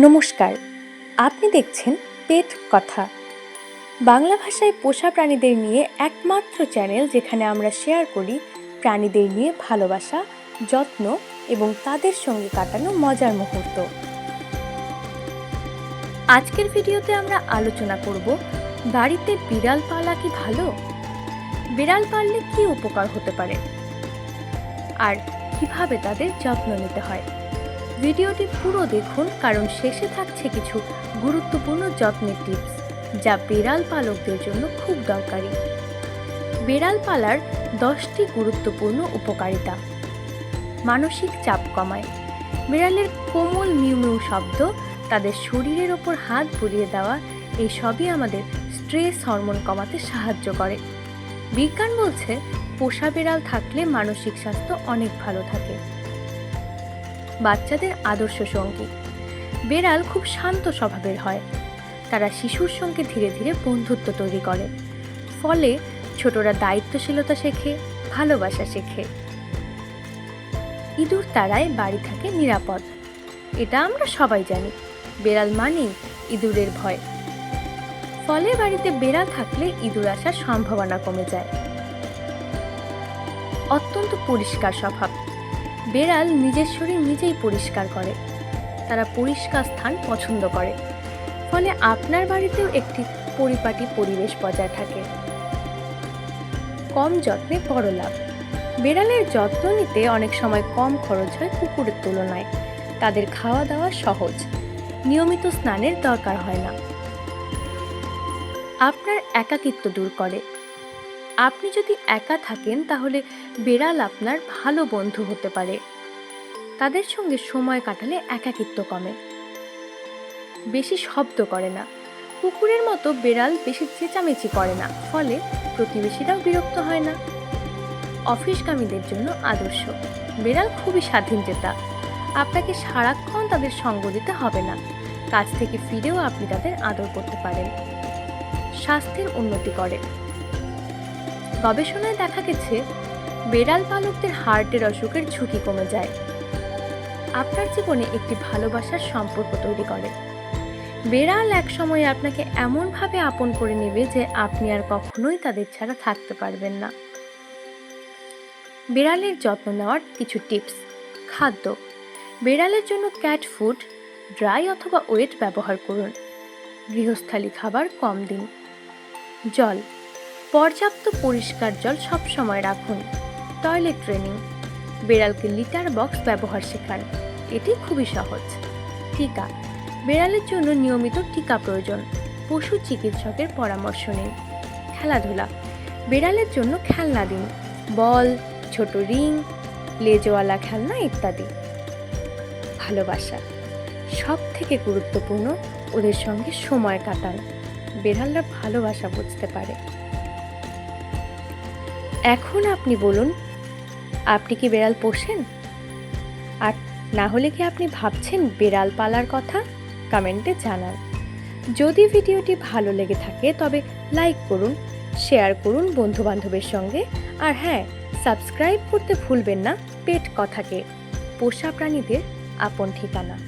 নমস্কার, আপনি দেখছেন পেট কথা। বাংলা ভাষায় পোষা প্রাণীদের নিয়ে একমাত্র চ্যানেল যেখানে আমরা শেয়ার করি প্রাণীদের নিয়ে ভালোবাসা, যত্ন এবং তাদের সঙ্গে কাটানো মজার মুহূর্ত। আজকের ভিডিওতে আমরা আলোচনা করব, বাড়িতে বিড়াল পালা কি ভালো? বিড়াল পাললে কি উপকার হতে পারে? আর কীভাবে তাদের যত্ন নিতে হয়? ভিডিওটি পুরো দেখুন, কারণ শেষে থাকছে কিছু গুরুত্বপূর্ণ যত্নের টিপস, যা বিড়াল পালকদের জন্য খুব দরকারি। বিড়াল পালার দশটি গুরুত্বপূর্ণ উপকারিতা। মানসিক চাপ কমায়। বিড়ালের কোমল মিউ মিউ শব্দ, তাদের শরীরের ওপর হাত বুলিয়ে দেওয়া, এই সবই আমাদের স্ট্রেস হরমোন কমাতে সাহায্য করে। বিজ্ঞান বলছে, পোষা বিড়াল থাকলে মানসিক স্বাস্থ্য অনেক ভালো থাকে। বাচ্চাদের আদর্শ সঙ্গী। বেড়াল খুব শান্ত স্বভাবের হয়। তারা শিশুর সঙ্গে ধীরে ধীরে বন্ধুত্ব তৈরি করে। ফলে ছোটরা দায়িত্বশীলতা শেখে, ভালোবাসা শেখে। ইঁদুর তারায় বাড়ি থাকে নিরাপদ। এটা আমরা সবাই জানি। বেড়াল মানেই ইঁদুরের ভয়। ফলে বাড়িতে বেড়াল থাকলে ইঁদুর আসার সম্ভাবনা কমে যায়। অত্যন্ত পরিষ্কার স্বভাব। বেড়াল নিজের শরীর নিজেই পরিষ্কার করে। তারা পরিষ্কার স্থান পছন্দ করে। ফলে আপনার বাড়িতেও একটি পরিপাটি পরিবেশ বজায় থাকে। কম যত্নে বড় লাভ বেড়ালের যত্ন নিতে অনেক সময় কম খরচ হয় কুকুরের তুলনায়। তাদের খাওয়া দাওয়া সহজ। নিয়মিত স্নানের দরকার হয় না। আপনার একাকিত্ব দূর করে। আপনি যদি একা থাকেন, তাহলে বেড়াল আপনার ভালো বন্ধু হতে পারে। তাদের সঙ্গে সময় কাটালে একাকিত্ব কমে। বেশি শব্দ করে না। কুকুরের মতো বেড়াল বেশি চেঁচামেচি করে না, ফলে প্রতিবেশীরাও বিরক্ত হয় না। অফিসগামীদের জন্য আদর্শ। বেড়াল খুবই স্বাধীন চেতা আপনাকে সারাক্ষণ তাদের সঙ্গ দিতে হবে না। কাজ থেকে ফিরেও আপনি তাদের আদর করতে পারেন। স্বাস্থ্যের উন্নতি করে। গবেষণায় দেখা গেছে, বেড়াল পালকদের হার্টের অসুখের ঝুঁকি কমে যায়। আপনার জীবনে একটি ভালোবাসার সম্পর্ক তৈরি করে। বেড়াল এক সময় আপনাকে এমনভাবে আপন করে নেবে যে আপনি আর কখনোই তাদের ছাড়া থাকতে পারবেন না। বেড়ালের যত্ন নেওয়ার কিছু টিপস। খাদ্য। বেড়ালের জন্য ক্যাট ফুড, ড্রাই অথবা ওয়েট ব্যবহার করুন। গৃহস্থালী খাবার কম দিন। জল। পর্যাপ্ত পরিষ্কার জল সব সময় রাখুন। Toilet training. বেড়ালকে লিটার বক্স ব্যবহার শেখান। এটি খুবই সহজ। টিকা। বেড়ালের জন্য নিয়মিত টিকা প্রয়োজন। পশু চিকিৎসকের পরামর্শ নিন। খেলাধুলা। বেড়ালের জন্য খেলনা দিন। বল, ছোট রিং, লেজওয়ালা খেলনা ইত্যাদি। ভালোবাসা। সব থেকে গুরুত্বপূর্ণ, ওদের সঙ্গে সময় কাটান। বেড়ালরা ভালোবাসা বুঝতে পারে। এখন আপনি বলুন, আপনি কি বেড়াল পোষেন? আর না হলে কি আপনি ভাবছেন বেড়াল পালার কথা? কমেন্টে জানান। যদি ভিডিওটি ভালো লেগে থাকে, তবে লাইক করুন, শেয়ার করুন বন্ধু বান্ধবের সঙ্গে। আর হ্যাঁ সাবস্ক্রাইব করতে ভুলবেন না পেট কথাকে। পোষা প্রাণীদের আপন ঠিকানা।